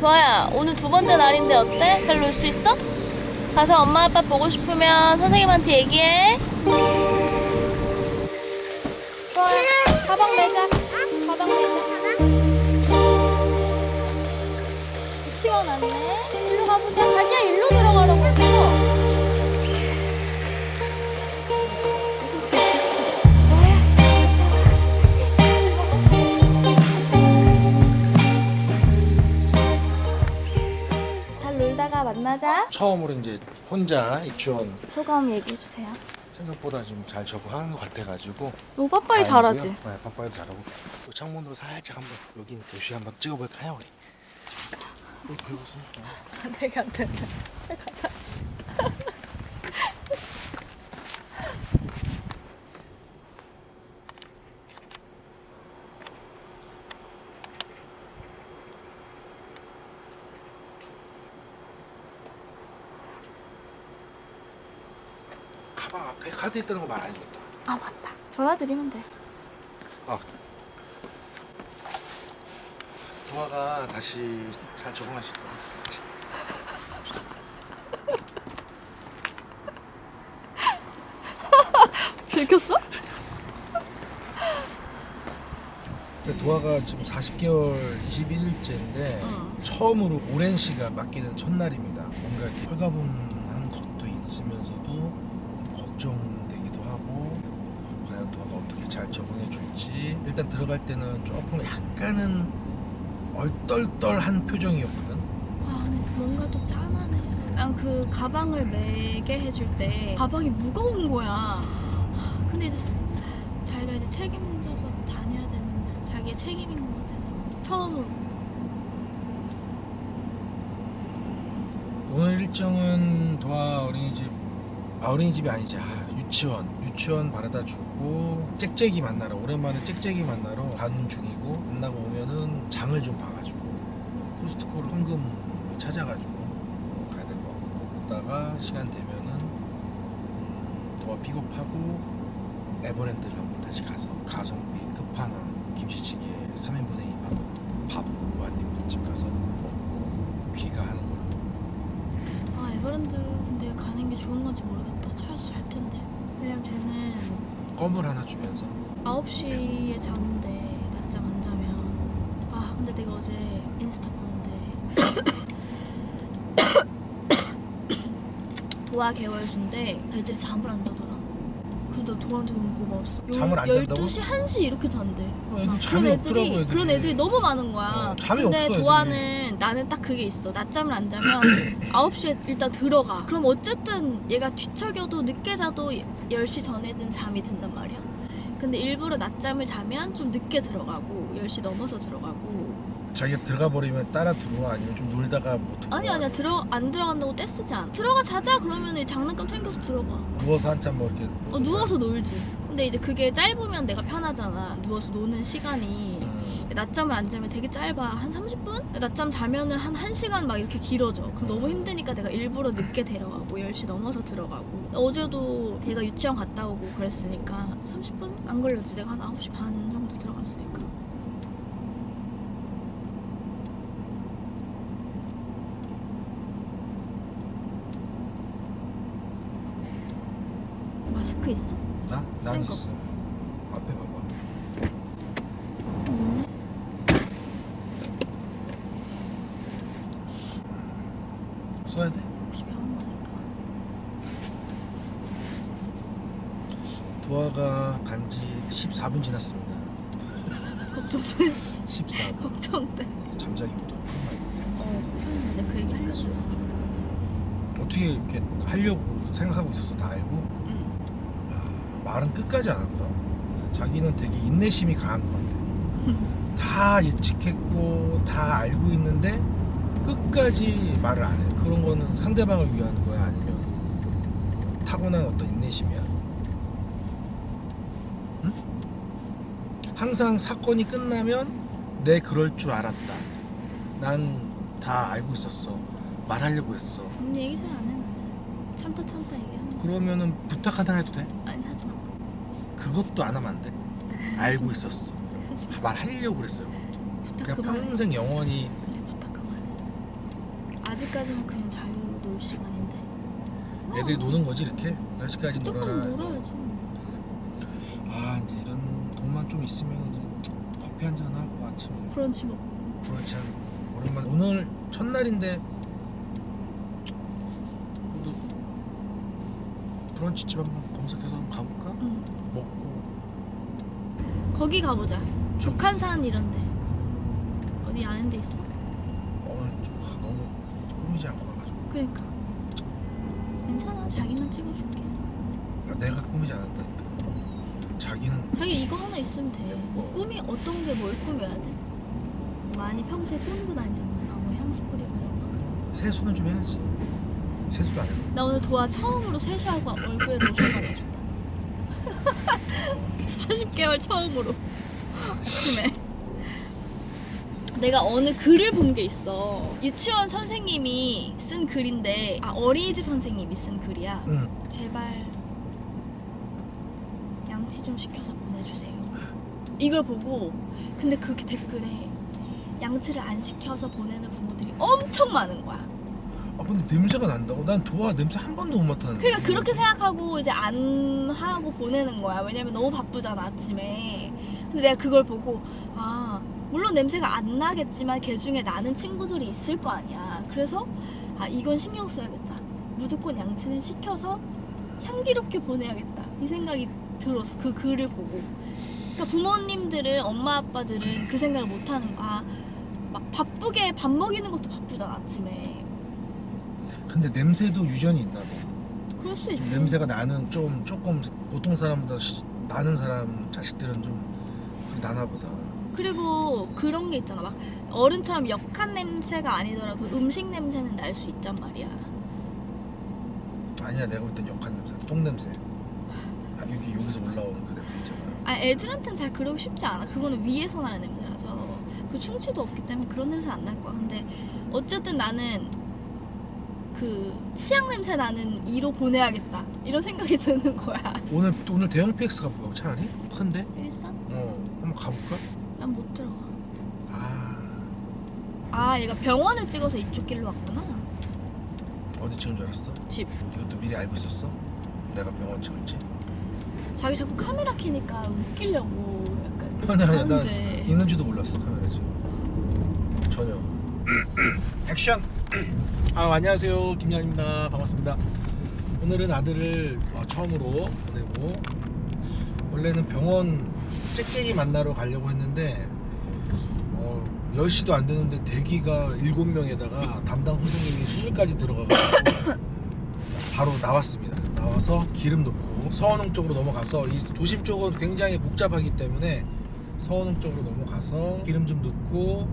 도아야, 오늘 두 번째 날인데 어때? 잘 놀 수 있어? 가서 엄마 아빠 보고 싶으면 선생님한테 얘기해. 도아야, 가방 매자. 가방 매자. 왔네. 일로 가보자. 자기야, 일로 들어가라고 만나자. 처음으로 이제 혼자 유치원 소감 얘기해 주세요. 생각보다 좀잘 적응하는 것 같아가지고 너 빠빠이 다행이고요. 잘하지? 네, 빠빠이도 잘하고 또 창문으로 살짝 한번 여기 교실 한번 찍어볼까요 우리? 또 배우고 있으니까 안 돼, 안 돼. 가자. 카드 있다는 거 말안 했다 아 맞다. 전화 드리면 돼. 아 도화가 다시 잘 적응할 수 있도록 들켰어? 근데 도화가 지금 40개월 21일째인데 어. 처음으로 오랜 시가 맡기는 첫날입니다. 뭔가 이렇게 혈가분한 것도 있으면서도 좀 걱정되기도 하고 과연 도화가 어떻게 잘 적응해 줄지 일단 들어갈 때는 조금 약간은 얼떨떨한 표정이었거든. 아 근데 뭔가 또 짠하네. 난 그 가방을 매게 해줄 때 가방이 무거운 거야. 하, 근데 이제 스- 자기가 이제 책임져서 다녀야 되는 자기의 책임인 것 같아서 처음으로 오늘 일정은 도화 어린이집 아 어린이집이 아니지. 아, 유치원. 유치원 바래다 주고 짹짹이 만나러 오랜만에 짹짹이 만나러 가는 중이고 만나고 오면은 장을 좀 봐가지고 코스트코를 황금 찾아가지고 가야 될 것 같고 그다가 시간 되면은 음, 도화 픽업하고 에버랜드를 한번 다시 가서 가성비 끝판왕 김치찌개 3인분에 2만원 밥 무한리필집 가서 먹고 귀가하는 거야 아 에버랜드 근데 가는 게 좋은 건지 모르겠다. 왜냐면 쟤는 껌을 하나 주면서? 9시에 자는데 낮잠 안 자면. 아 근데 내가 어제 인스타 보는데 도화 개월수인데 애들이 잠을 안 자더라 나 도화한테 너무 고마웠어 잠을 안 잔다고? 12시 1시 이렇게 잔대 어, 애들 막 잠이 그런 없더라고, 애들이. 그런 애들이 너무 많은 거야 어, 잠이 근데 없어, 애들이. 도화는 나는 딱 그게 있어 낮잠을 안 자면 9시에 일단 들어가 그럼 어쨌든 얘가 뒤척여도 늦게 자도 10시 전에는 잠이 든단 말이야 근데 일부러 낮잠을 자면 좀 늦게 들어가고 10시 넘어서 들어가고 자기가 들어가 버리면 따라 들어와? 아니면 좀 놀다가 못 들어와? 아니 아니야. 들어 안 들어간다고 떼쓰지 않아. 들어가 자자. 그러면 이 장난감 챙겨서 들어가. 누워서 한참 뭐 이렇게 어 누워서 놀지. 근데 이제 그게 짧으면 내가 편하잖아. 누워서 노는 시간이. 음, 낮잠을 안 자면 되게 짧아. 한 30분? 낮잠 자면은 한 1시간 막 이렇게 길어져. 그럼 너무 힘드니까 내가 일부러 늦게 데려가고 10시 넘어서 들어가고. 어제도 걔가 유치원 갔다 오고 그랬으니까 30분? 안 걸렸지. 내가 한 9시 반 정도 들어갔으니까 마스크 있어? 나? 난 거. 있어. 앞에 봐봐. 음. 써야 돼? 혹시 병원 가니까. 도화가 간지 14분 지났습니다. 걱정돼? 14분. 걱정돼. 잠자기 못 오고 어 걱정돼 그 얘기 하려고 했어. 어떻게 이렇게 하려고 생각하고 있었어? 다 알고 말은 끝까지 안 하더라 자기는 되게 인내심이 강한 것 같아 다 예측했고 다 알고 있는데 끝까지 말을 안 해. 그런 거는 상대방을 위한 거야 아니면 타고난 어떤 인내심이야. 응? 항상 사건이 끝나면 내 그럴 줄 알았다. 난 다 알고 있었어. 말하려고 했어. 음, 얘기 잘 안 해 나는 참다 참다 얘기하는 거 그러면은 부탁 하나 해도 돼? 아니 그것도 안 하면 안 돼. 알고 있었어. 말하려고 그랬어요. 부탁 그냥 평생 영원히 부탁 아직까지는 그냥 자유로 놀 시간인데. 애들이 노는 거지 이렇게 10시까지 조금 놀아라 해서 놀아야지. 아 이제 이런 돈만 좀 있으면 이제 커피 한 잔 하고 아침에 브런치 먹고. 브런치 한 오랜만에 오늘 첫날인데 그래도 브런치집 한번 검색해서 한번 가볼까? 응. 거기 가보자. 족한산 이런데. 어디 아는 데 있어? 오늘 좀 아, 너무 꾸미지 않고 와가지고 그러니까. 괜찮아. 자기만 찍어줄게. 아, 내가 꾸미지 않았다니까 자기는 자기 이거 하나 있으면 돼. 뭐? 꿈이 어떤 게 뭘 꾸며야 돼? 많이 평소에 꾸미고 다니잖아. 뭐 향수 뿌리고 이런 거. 세수는 좀 해야지 세수도 안 해. 나 오늘 도화 처음으로 세수하고 얼굴에 로션 발라줬다. 40개월 처음으로 아침에. 내가 어느 글을 본 게 있어. 유치원 선생님이 쓴 글인데, 아 어린이집 선생님이 쓴 글이야. 응. 제발 양치 좀 시켜서 보내주세요. 이걸 보고 근데 그 댓글에 양치를 안 시켜서 보내는 부모들이 엄청 많은 거야. 아 근데 냄새가 난다고? 난 도화 냄새 한 번도 못 맡았는데 그러니까 그렇게 생각하고 이제 안 하고 보내는 거야. 왜냐면 너무 바쁘잖아 아침에. 근데 내가 그걸 보고 아 물론 냄새가 안 나겠지만 걔 중에 나는 친구들이 있을 거 아니야. 그래서 아 이건 신경 써야겠다. 무조건 양치는 시켜서 향기롭게 보내야겠다. 이 생각이 들었어. 그 글을 보고. 그러니까 부모님들은 엄마 아빠들은 그 생각을 못 하는 거야. 막 바쁘게 밥 먹이는 것도 바쁘잖아 아침에. 근데 냄새도 유전이 있나 봐 그럴 수 있지. 냄새가 나는 좀 조금 보통 사람보다 시- 나는 사람 자식들은 좀 나나 보다 그리고 그런 게 있잖아. 막 어른처럼 역한 냄새가 아니더라도 음식 냄새는 날 수 있단 말이야. 아니야 내가 볼 땐 역한 냄새 똥 냄새 아, 여기 여기서 올라오는 그 냄새 있잖아 아 애들한테는 잘 그러기 쉽지 않아. 그거는 위에서 나는 냄새라서. 그 충치도 없기 때문에 그런 냄새 안 날 거야. 근데 어쨌든 나는 그 치약 냄새 나는 이로 보내야겠다. 이런 생각이 드는 거야. 오늘 오늘 대형 PX 가볼까 차라리? 큰데? 일산? 어 한번 가볼까? 난 못 들어가. 아 아 얘가 병원을 찍어서 이쪽 길로 왔구나. 어디 찍은 줄 알았어? 집. 이것도 미리 알고 있었어? 내가 병원 찍을지? 자기 자꾸 카메라 켜니까 웃기려고 약간 아니 아니 난 하는데. 있는지도 몰랐어 카메라 지금 전혀 액션 아 안녕하세요. 김양입니다. 반갑습니다. 오늘은 아들을 어, 처음으로 보내고 원래는 병원 짹짹이 만나러 가려고 했는데 어, 10시도 안 되는데 대기가 7명에다가 담당 선생님이 수술까지 들어가가지고 바로 나왔습니다. 나와서 기름 넣고 서원흥 쪽으로 넘어가서 이 도심 쪽은 굉장히 복잡하기 때문에 서원흥 쪽으로 넘어가서 기름 좀 넣고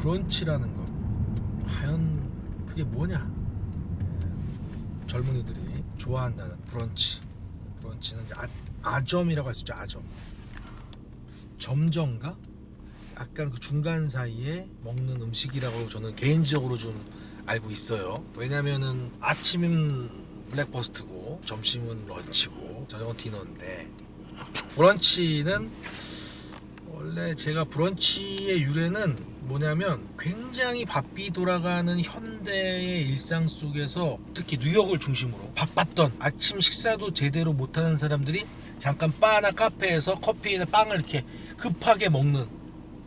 브런치라는 것 과연 그게 뭐냐? 예, 젊은이들이 좋아한다는 브런치. 브런치는 아, 아점이라고 할 수 있죠. 아점. 점정가? 약간 그 중간 사이에 먹는 음식이라고 저는 개인적으로 좀 알고 있어요. 왜냐면은 아침은 블랙버스트고 점심은 런치고 저녁은 디너인데 브런치는 원래 제가 브런치의 유래는 뭐냐면 굉장히 바삐 돌아가는 현대의 일상 속에서 특히 뉴욕을 중심으로 바빴던 아침 식사도 제대로 못하는 사람들이 잠깐 바나 카페에서 커피나 빵을 이렇게 급하게 먹는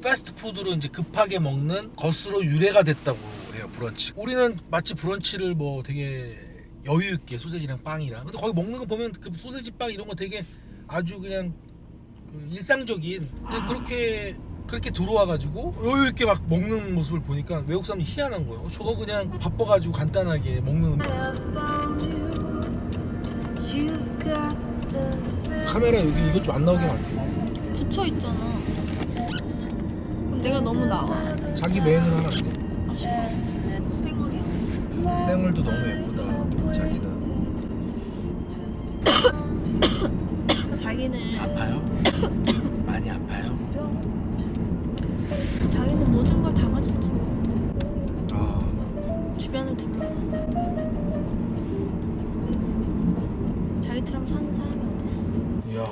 패스트푸드로 이제 급하게 먹는 것으로 유래가 됐다고 해요 브런치. 우리는 마치 브런치를 뭐 되게 여유 있게 소세지랑 빵이랑. 근데 거기 먹는 거 보면 그 소세지 빵 이런 거 되게 아주 그냥 그 일상적인 근데 그렇게 그렇게 들어와가지고 여유 있게 막 먹는 모습을 보니까 외국 사람이 희한한 거예요. 저거 그냥 바빠가지고 간단하게 먹는 음식. 카메라 여기 이것 좀 안 나오게 돼. 붙여 있잖아. 그럼 내가 너무 나와. 자기 메인을 하면 안 돼. 아. 생얼이야. 생얼도 너무 예쁘다. 자기는 자기는 아파요? 많이 아파요? 자기는 모든 걸 다 가졌지. 뭐. 아 주변을 둘러. 자기처럼 사는 사람이 어딨어? 이야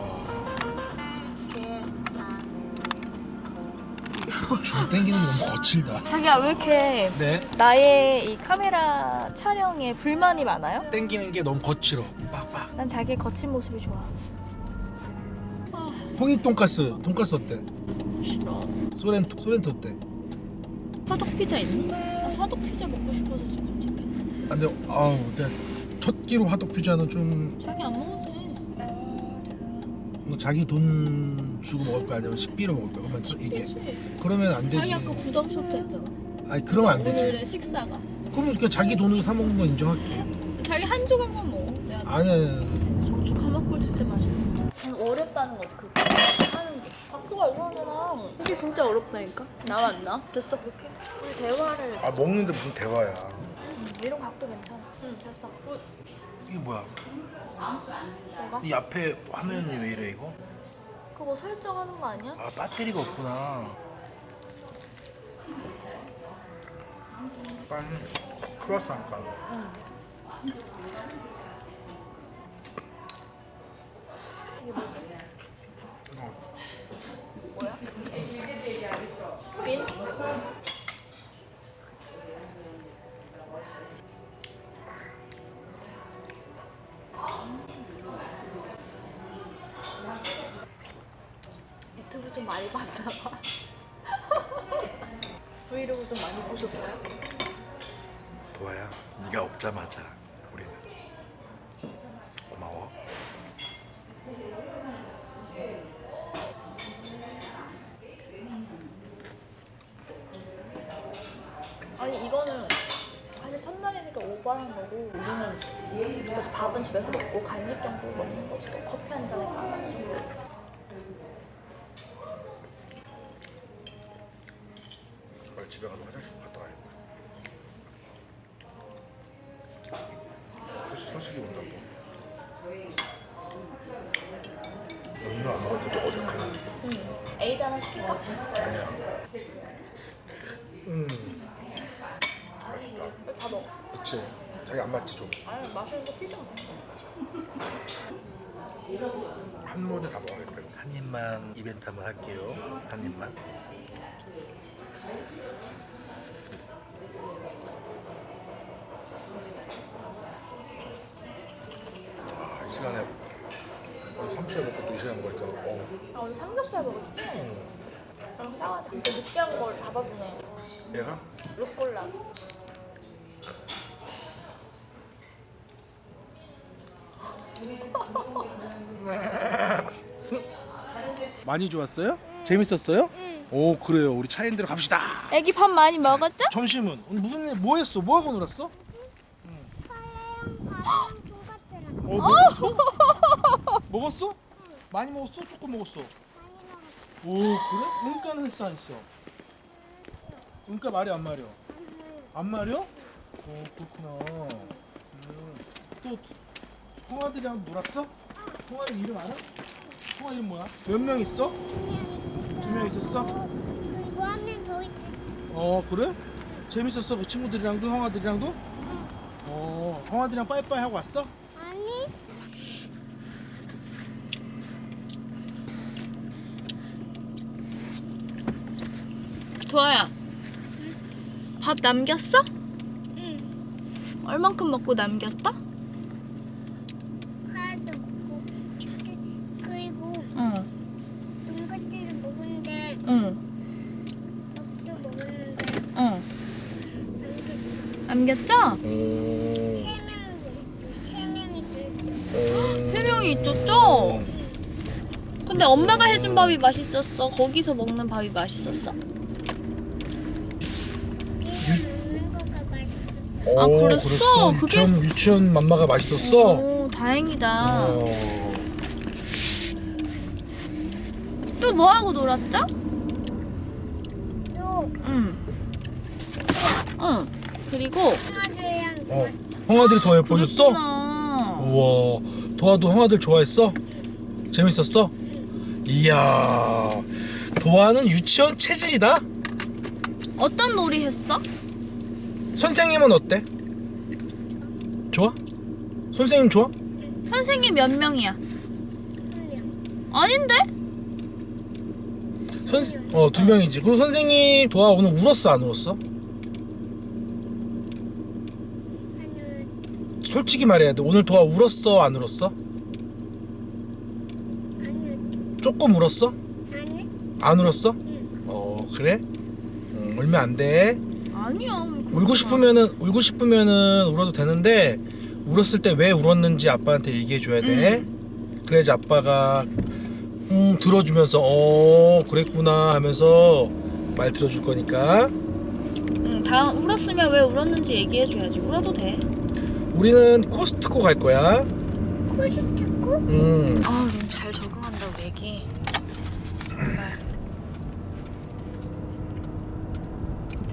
줌 땡기는 게 너무 거칠다. 자기야 왜 이렇게 네. 나의 이 카메라 촬영에 불만이 많아요? 땡기는 게 너무 거칠어. 빡빡. 난 자기의 거친 모습이 좋아. 홍익 돈가스. 돈가스 어때? 싫어. 소렌토. 소렌토 어때? 화덕 피자 있나? 나 화덕 피자 먹고 싶어서 지금 검색했는데. 아, 근데 아우, 내가 첫 끼로 화덕 피자는 좀 자기 안 먹어도 돼. 뭐 자기 돈 주고 먹을 거 아니면 식비로 먹을 거야. 그러면 이게? 그러면 안 되지. 자기 아까 부담 쇼트 했잖아. 아니 그러면 안 되지. 오늘의 식사가. 그러면 그 자기 돈으로 사 먹는 거 인정할게. 자기 한 조각만 먹어. 내가. 아니야. 청주 가마골 진짜 맛있어. 어렵다는 거지 그 하는 게. 각도가 이상하잖아. 이게 진짜 어렵다니까. 나와 안 나? 됐어 그렇게. 우리 대화를. 아 먹는데 무슨 대화야. 음, 이런 각도 괜찮아. 응 됐어. 굿. 이게 뭐야? 뭐가? 이 앞에 화면이 왜 이래 이거? 그거 뭐 설정하는 거 아니야? 아 배터리가 없구나. 빵 크로아상 빵. 이게 뭐지? 어. 뭐야? 빈? 유튜브 좀 많이 봤나 봐. 브이로그 좀 많이 보셨어요? 도아야, 네가 없자마자 우리는 고마워. 아니 이거는 사실 첫날이니까 오버한 거고 우리는 그래서 밥은 집에서 먹고 간식 정도 먹는 거지. 또 커피 한 잔에 까가지고. 빨리 집에 가서 화장실 응 에이드 하나 시킬까? 아니야. 음. 맛있다. 다 먹어 그치? 자기 안 맞지 좀? 아니 마시는 거 피자 한 번에 다 먹어야겠다. 한 입만 이벤트 한번 할게요. 한 입만. 아, 이 시간에 시간 먹으니까 어. 아 오늘 삼겹살 먹었지? 음. 그럼 돼 근데 느끼한 걸 잡아주네 얘가? 루꼴라 많이 좋았어요? 재밌었어요? 오 그래요. 우리 차인대로 갑시다. 애기 밥 많이 먹었죠? 점심은 오늘 무슨 일 뭐 했어? 뭐 하고 놀았어? 어, 먹었어? 먹었어? 많이 먹었어? 조금 먹었어? 오 그래? 은가는 했어 안 했어? 은가 말이 안 말이야? 안 말이야? 오 그렇구나 음. 또 형아들이랑 놀았어? 형아들 이름 알아? 형아 이름 뭐야? 몇 명 있어? 두 명 있었어? 그리고 한 명 더 있지. 어 그래? 재밌었어 그 친구들이랑도 형아들이랑도? 어 형아들이랑 빠이빠이 하고 왔어? 아니, 좋아요 밥 남겼어? 응. 얼만큼 먹고 남겼다? 하나도 없고. 그- 그리고 응 돈까스를 먹었는데 응, 밥도 먹었는데 응. 남겼죠. 남겼죠? 오세 명이 있어. 세 명이 있었죠? 근데 엄마가 해준 밥이 맛있었어? 거기서 먹는 밥이 맛있었어? 맛있어. 아, 그랬어? 그게- 유치원, 유치원 맘마가 맛있었어? 오 다행이다 어. 또 뭐 하고 놀았죠? 또응 응. 그리고 어. 형아들이 더 예뻐졌어? 그랬구나. 우와 도아도 형아들 좋아했어? 재밌었어? 이야 도아는 유치원 체질이다? 어떤 놀이 했어? 선생님은 어때? 좋아? 선생님 좋아? 선생님 몇 명이야? 한 명. 아닌데? 선, 어, 두 명이지. 그리고 선생님 도와 오늘 울었어, 안 울었어? 아니 솔직히 말해야 돼. 오늘 도와 울었어, 안 울었어? 아니 조금 울었어? 아니 안 울었어? 응. 어, 그래? 음, 울면 안 돼. 아니야. 왜 그러지 울고 마. 싶으면은 울고 싶으면은 울어도 되는데 울었을 때 왜 울었는지 아빠한테 얘기해 줘야 돼. 그래야지 아빠가 음 들어주면서 어 그랬구나 하면서 말 들어줄 거니까 응, 다 울었으면 왜 울었는지 얘기해줘야지. 울어도 돼. 우리는 코스트코 갈 거야. 코스트코? 음 아, 너무 잘 적응한다 우리 애기. 정말.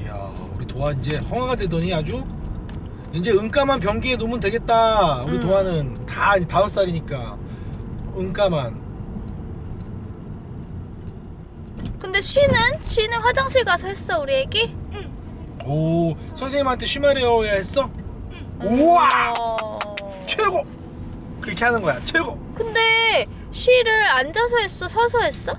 이야 우리 도화 이제 허가가 되더니 아주 이제 은가만 변기에 놓으면 되겠다. 우리 음. 도화는 다 다섯 살이니까 은가만. 근데 쉬는? 쉬는 화장실 가서 했어 우리 애기? 오 선생님한테 쉬마려야 했어? 우와 어... 최고 그렇게 하는 거야 최고 근데 쉬를 앉아서 했어? 서서 했어?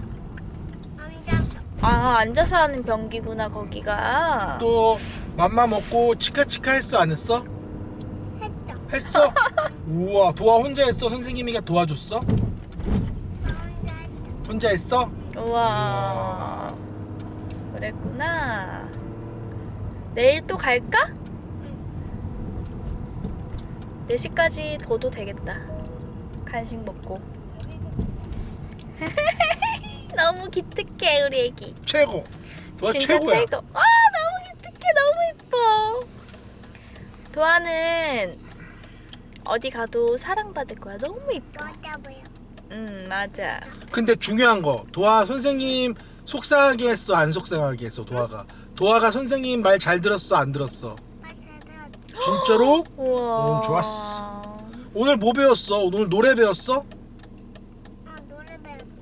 앉아서 아 앉아서 하는 변기구나 거기가. 또 맘마 먹고 치카치카 했어 안 했어? 했죠. 했어? 우와 도와 혼자 했어 선생님이가 도와줬어? 혼자 했죠. 혼자 했어? 우와. 그랬구나. 내일 또 갈까? 4시까지 둬도 되겠다. 간식 먹고. 너무 기특해 우리 애기. 최고 도와 진짜 최고야 최고. 아 너무 기특해 너무 이뻐. 도아는 어디 가도 사랑받을 거야. 너무 이뻐. 너다 보여. 음 맞아. 근데 중요한 거 도와 선생님 속상하게 했어 안 속상하게 했어 도화가 도화가 선생님 말 잘 들었어 안 들었어 맞아요. 진짜로? 우와. 음, 좋았어. 오늘 뭐 배웠어? 오늘 노래 배웠어?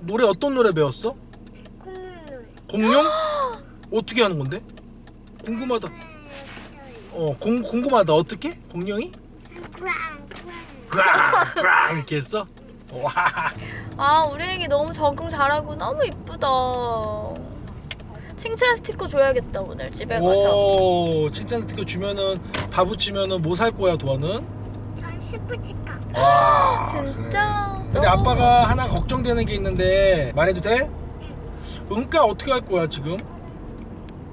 아 노래 어떤 노래 배웠어? 공룡 노래. 공룡? 어떻게 하는 건데? 궁금하다 어 공, 궁금하다 어떻게? 공룡이? 구앙 구앙. 그랑 그랑 이렇게 했어? 와 아 우리 애기 너무 적응 잘하고 너무 이쁘다. 칭찬 스티커 줘야겠다 오늘 집에 가서. 오 칭찬 스티커 주면은 다 붙이면은 뭐 살 거야 도아는? 전 슈퍼치카. 와 진짜. 근데 너무- 아빠가 하나 걱정되는 게 있는데 말해도 돼? 은가 어떻게 할 거야 지금?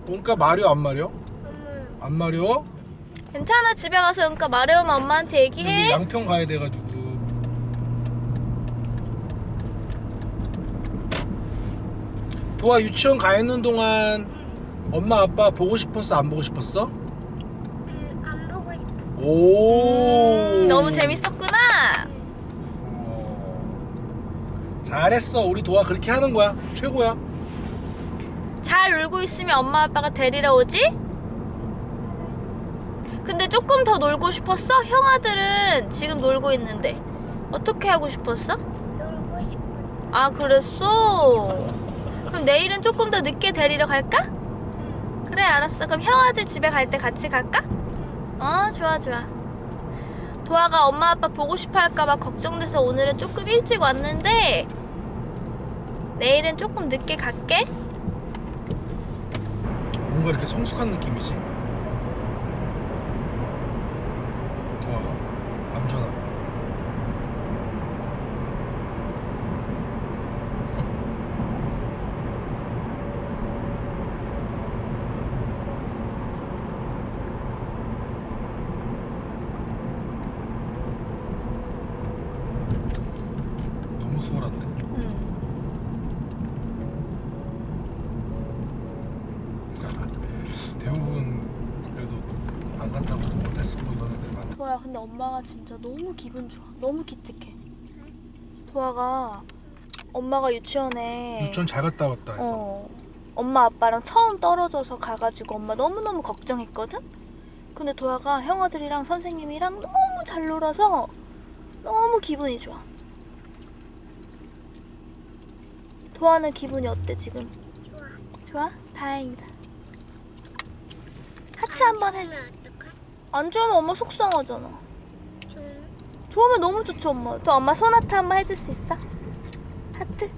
은가 마려 안 마려? 너무 안 마려? 괜찮아 집에 가서 그러니까 마려우면 엄마한테 근데 얘기해. 양평 가야 돼가지고 도아 유치원 가 있는 동안 엄마 아빠 보고 싶었어 안 보고 싶었어? 오 음, 너무 재밌었구나. 어. 잘했어 우리 도아 그렇게 하는 거야 최고야 잘 놀고 있으면 엄마 아빠가 데리러 오지? 근데 조금 더 놀고 싶었어? 형아들은 지금 놀고 있는데 어떻게 하고 싶었어? 놀고 싶어. 아 그랬어? 그럼 내일은 조금 더 늦게 데리러 갈까? 그래 알았어 그럼 형아들 집에 갈 때 같이 갈까? 어 좋아 좋아. 도아가 엄마 아빠 보고 싶어 할까봐 걱정돼서 오늘은 조금 일찍 왔는데 내일은 조금 늦게 갈게. 뭔가 이렇게 성숙한 느낌이지 도아가 암전하고 너무 수월한데 대부분 그래도 안 간다고 못했어 뭐 이런 애들 많아 도아야 근데 엄마가 진짜 너무 기분 좋아 너무 기특해 도아가 엄마가 유치원에 유치원 잘 갔다 왔다 해서 어, 엄마 아빠랑 처음 떨어져서 가가지고 엄마 너무너무 걱정했거든? 근데 도아가 형아들이랑 선생님이랑 너무 잘 놀아서 너무 기분이 좋아. 도아는 기분이 어때 지금? 좋아. 좋아? 다행이다. 하트 한번 해. 안 좋으면 엄마 속상하잖아. 좋으면? 너무 좋죠 엄마. 또 엄마 손 하트 한번 해줄 수 있어? 하트.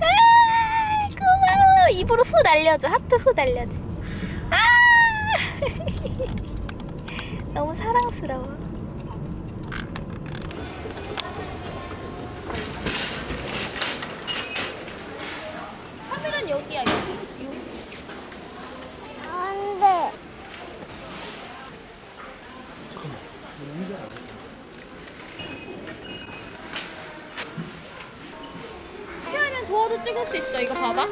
아! 입으로 후 날려줘. 하트 후 날려줘. 아! 너무 사랑스러워. 필요하면 도어도 찍을 수 있어. 이거 봐봐.